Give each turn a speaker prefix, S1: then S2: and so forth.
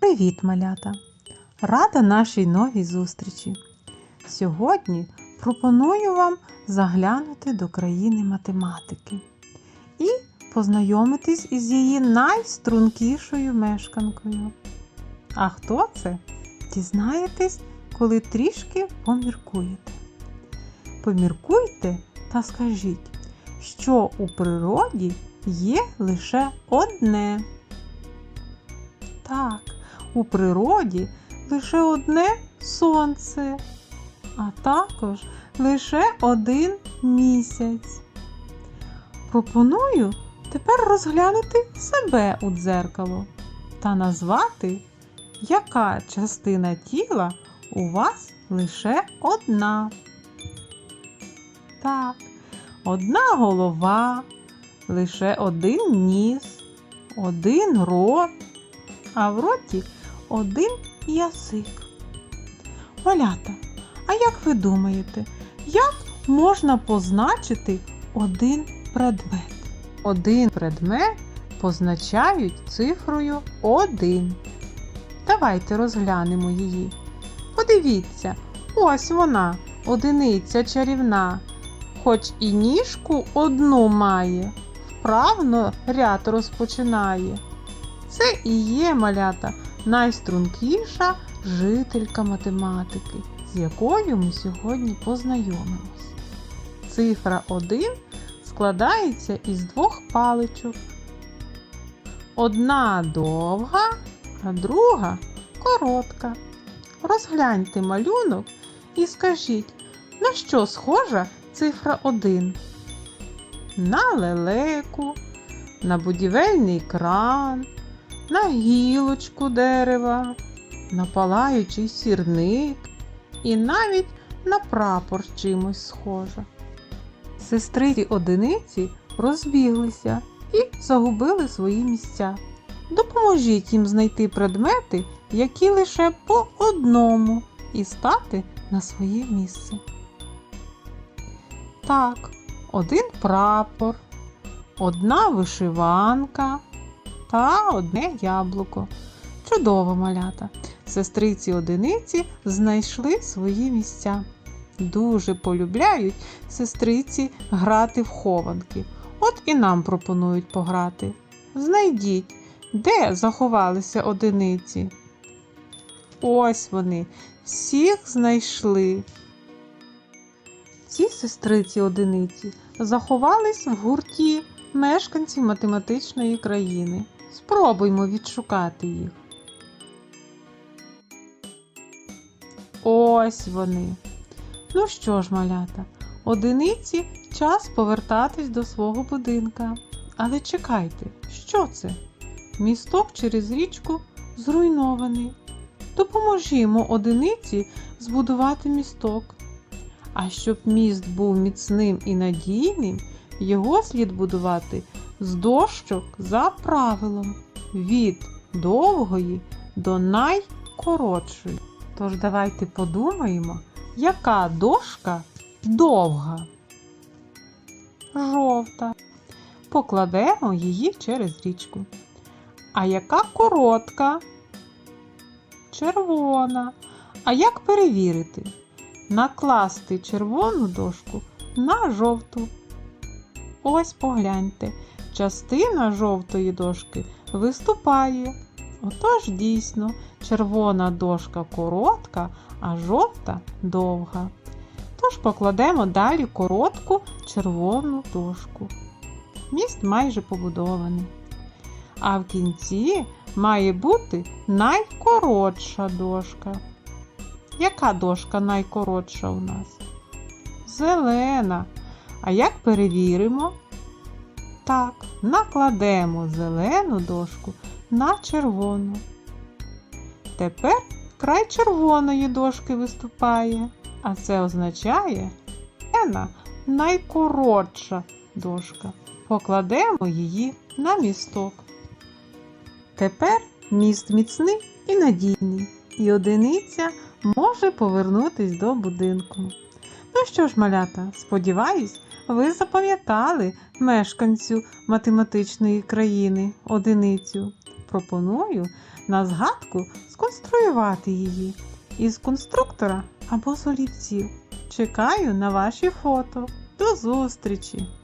S1: Привіт, малята! Рада нашій новій зустрічі. Сьогодні пропоную вам заглянути до країни математики і познайомитись із її найстрункішою мешканкою. А хто це? Дізнаєтесь, коли трішки поміркуєте. Поміркуйте та скажіть, що у природі є лише одне. Так, у природі лише одне сонце, а також лише один місяць. Пропоную тепер розглянути себе у дзеркало та назвати, яка частина тіла у вас лише одна. Так, одна голова, лише один ніс, один рот а в роті один язик. Малята, а як ви думаєте, як можна позначити один предмет? Один предмет позначають цифрою 1. Давайте розглянемо її. Подивіться, ось вона, одиниця чарівна, хоч і ніжку одну має, вправно ряд розпочинає. Це і є малята найстрункіша жителька математики, з якою ми сьогодні познайомимось. Цифра 1 складається із двох паличок. Одна довга, а друга коротка. Розгляньте малюнок і скажіть, на що схожа цифра 1? На лелеку, на будівельний кран на гілочку дерева, на палаючий сірник і навіть на прапор чимось схожа. Сестриці одиниці розбіглися і загубили свої місця. Допоможіть їм знайти предмети, які лише по одному, і стати на своє місце. Так, один прапор, одна вишиванка, та одне яблуко. Чудово малята! Сестриці одиниці знайшли свої місця. Дуже полюбляють сестриці грати в хованки. От і нам пропонують пограти. Знайдіть, де заховалися одиниці. Ось вони, всіх знайшли. Ці сестриці одиниці заховались в гурті мешканців математичної країни. Спробуймо відшукати їх. Ось вони. Ну що ж, малята, одиниці час повертатись до свого будинка. Але чекайте, що це? Місток через річку зруйнований. Допоможімо одиниці збудувати місток. А щоб міст був міцним і надійним, його слід будувати з дощок за правилом від довгої до найкоротшої. Тож давайте подумаємо, яка дошка довга. Жовта. Покладемо її через річку. А яка коротка? Червона. А як перевірити? Накласти червону дошку на жовту. Ось погляньте, частина жовтої дошки виступає. Отож, дійсно, червона дошка коротка, а жовта довга. Тож покладемо далі коротку червону дошку. Міст майже побудований. А в кінці має бути найкоротша дошка. Яка дошка найкоротша у нас? Зелена. А як перевіримо? Так, накладемо зелену дошку на червону. Тепер край червоної дошки виступає, а це означає Ена найкоротша дошка. Покладемо її на місток. Тепер міст міцний і надійний, і одиниця може повернутись до будинку. Ну що ж, малята, сподіваюсь, ви запам'ятали мешканцю математичної країни одиницю. Пропоную на згадку сконструювати її із конструктора або з олівців. Чекаю на ваші фото. До зустрічі!